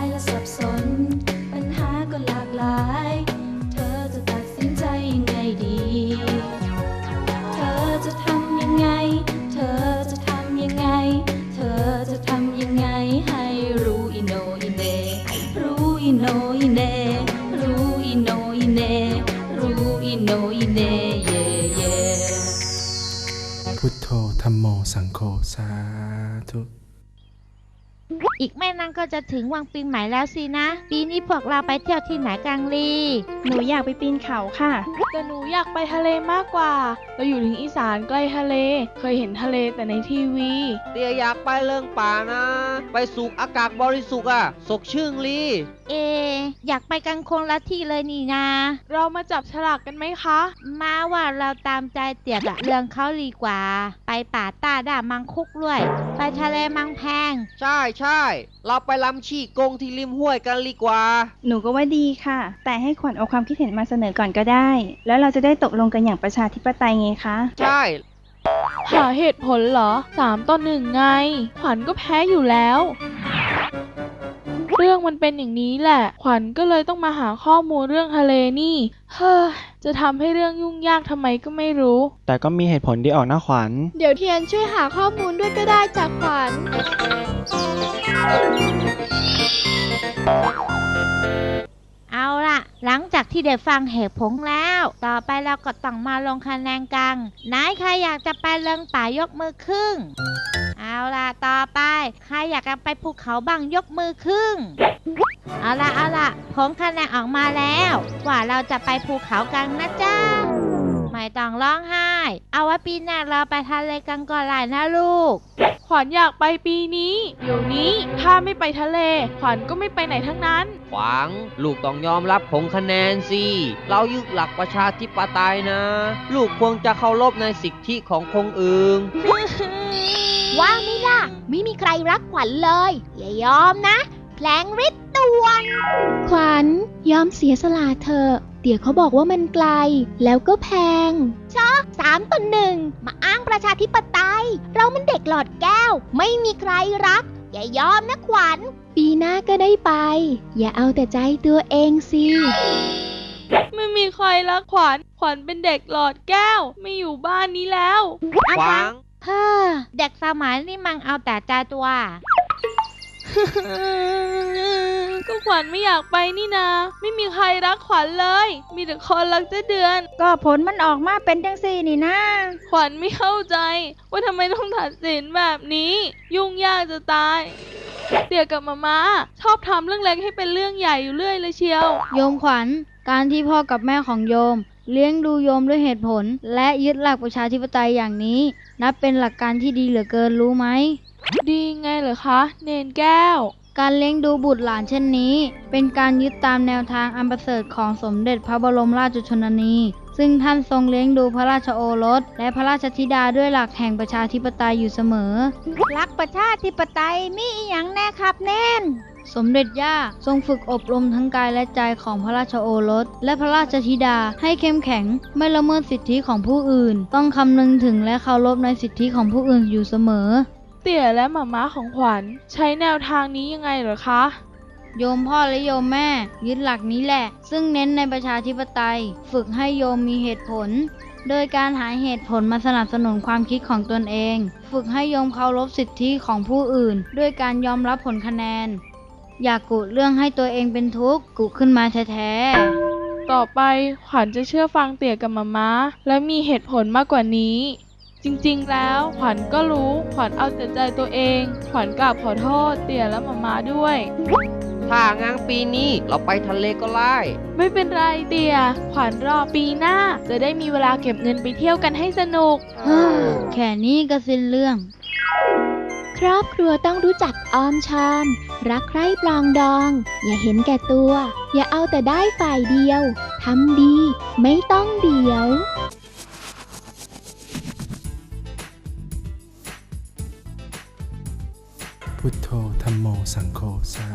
ายและสับสน ปัญหาก็หลากหลาย เธอจะตัดสินใจยังไงดี เธอจะทำยังไง เธอจะทำยังไง เธอจะทำยังไง ให้รู้อีโนอีเน รู้อีโนอีเน รู้อีโนอีเน รู้อีโนอีเน เย่เย่พุทโธธรรมโมสังโฆสาธุ อีกไม่นานก็จะถึงวันปีใหม่แล้วสินะ ปีนี้พวกเราไปเที่ยวที่ไหนกันลี หนูอยากไปปีนเขาค่ะ แต่หนูอยากไปทะเลมากกว่า เราอยู่ถึงอีสานใกล้ทะเล เคยเห็นทะเลแต่ในทีวี เตียอยากไปเรื่องป่านะ ไปสูกอากาศบริสุทธิ์อะ สกชื่งลีเอ อยากไปกันคนละที่เลยนี่นา เรามาจับฉลากกันไหมคะ มาว่าเราตามใจเตี่ยกับเรื่องเขาดีกว่า ไปป่าต้าด่ามังคุกด้วย ไปทะเลมังแพง ใช่ใช่ เราไปลำชีกงที่ริมห้วยกันดีกว่า หนูก็ว่าดีค่ะ แต่ให้ขวัญเอาความคิดเห็นมาเสนอก่อนก็ได้ แล้วเราจะได้ตกลงกันอย่างประชาธิปไตยไงคะ ใช่ หาเหตุผลเหรอสามต่อหนึ่งไง ขวัญก็แพ้อยู่แล้ว เรื่องมันเป็นอย่างนี้แหละ ขวัญก็เลยต้องมาหาข้อมูลเรื่องทะเลนี่ เฮ้อ จะทำให้เรื่องยุ่งยากทำไมก็ไม่รู้ แต่ก็มีเหตุผลดีออกนะขวัญ เดี๋ยวเทียนช่วยหาข้อมูลด้วยก็ได้จากขวัญ เอาล่ะ หลังจากที่ได้ฟังเหตุผลแล้ว ต่อไปเราก็ต้องมาลงคะแนนกันไหนใครอยากจะไปเลิงป่ายกมือครึ่งเอา ล่ะต่อไป ใครอยากจะไปภูเขาบ้างยกมือครึ่งเอาล่ะเอาล่ะผลคะแนนออกมาแล้ว ว่าเราจะไปภูเขากันนะจ๊ะไม่ต้องร้องไห้ เอาไว้ปีหน้าเราไปทะเลกันก่อนเลยนะลูก ขวัญอยากไปปีนี้ เดี๋ยวนี้ถ้าไม่ไปทะเล ขวัญก็ไม่ไปไหนทั้งนั้น ขวางลูกต้องยอมรับผลคะแนนสิ เรายึดหลักประชาธิปไตยนะ ลูกควรจะเคารพในสิทธิของคนอื่น ว่าไม่ล่ะ ไม่มีใครรักขวัญเลย อย่ายอมนะแพลงฤทธิ์ด่วน ขวัญยอมเสียสละเธอะเดี๋ยวเขาบอกว่ามันไกล แล้วก็แพงชอสามต่อหนึ่งมาอ้างประชาธิปไตย เรามันเด็กหลอดแก้ว ไม่มีใครรัก อย่ายอมนะขวัญ ปีหน้าก็ได้ไป อย่าเอาแต่ใจตัวเองสิไม่มีใครรักขวัญ ขวัญเป็นเด็กหลอดแก้ว ไม่อยู่บ้านนี้แล้ว ขวาง เฮ้อเด็กสมัยนี้มันเอาแต่ใจตัว ก็ขวัญไม่อยากไปนี่นา ไม่มีใครรักขวัญเลย มีแต่คนรักเจ๊เดือน ก็ผลมันออกมาเป็นจังสี่นี่นะขวัญไม่เข้าใจ ว่าทำไมต้องตัดสินแบบนี้ ยุ่งยากจะตาย เตี่ยกับมาม่าชอบทำเรื่องเล็กให้เป็นเรื่องใหญ่อยู่เรื่อยเลยเชียว โยมขวัญ การที่พ่อกับแม่ของโยม เลี้ยงดูโยมด้วยเหตุผล และยึดหลักประชาธิปไตยอย่างนี้ นับเป็นหลักการที่ดีเหลือเกินรู้ไหม ดีไงเหรอคะ เนนแก้ว การเลี้ยงดูบุตรหลานเช่นนี้ เป็นการยึดตามแนวทางอันประเสริฐของสมเด็จพระบรมราชชนนี ซึ่งท่านทรงเลี้ยงดูพระราชโอรส และพระราชธิดาด้วยหลักแห่งประชาธิปไตยอยู่เสมอ รักประชาธิปไตยมีอหย่างแน่ครับแน่น สมเด็จย่าทรงฝึกอบรมทั้งกายและใจของพระราชโอรส และพระราชธิดาให้เข้มแข็ง ไม่ละเมิดสิทธิของผู้อื่น ต้องคำนึงถึงและเคารพในสิทธิของผู้อื่นอยู่เสมอ เตี่ยและหมาม้าของขวัญ ใช้แนวทางนี้ยังไงเหรอคะ โยมพ่อและโยมแม่ ยึดหลักนี้แหละ ซึ่งเน้นในประชาธิปไตย ฝึกให้โยมมีเหตุผล โดยการหาเหตุผลมาสนับสนุนความคิดของตนเอง ฝึกให้โยมเคารพสิทธิของผู้อื่น ด้วยการยอมรับผลคะแนน อย่ากกุเรื่องให้ตัวเองเป็นทุกข์กุขึ้นมาแท้ๆต่อไปขวัญจะเชื่อฟังเตี่ยกับมาม้า และมีเหตุผลมากกว่านี้ จริงๆ แล้วขวัญก็รู้ขวัญเอาแต่ใจตัวเอง ขวัญกราบขอโทษเตี่ยและมาม้าด้วย ถ้างานปีนี้เราไปทะเลก็ไล่ไม่เป็นไรเตี่ยขวัญรอปีหน้า จะได้มีเวลาเก็บเงินไปเที่ยวกันให้สนุกเฮ้อแค่นี้ก็สิ้นเรื่อง ครอบครัวต้องรู้จักออมชอม รักใคร่ปลองดอง อย่าเห็นแก่ตัว อย่าเอาแต่ได้ฝ่ายเดียว ทำดี ไม่ต้องเดียวพุทโธธรรมโมสังโฆสา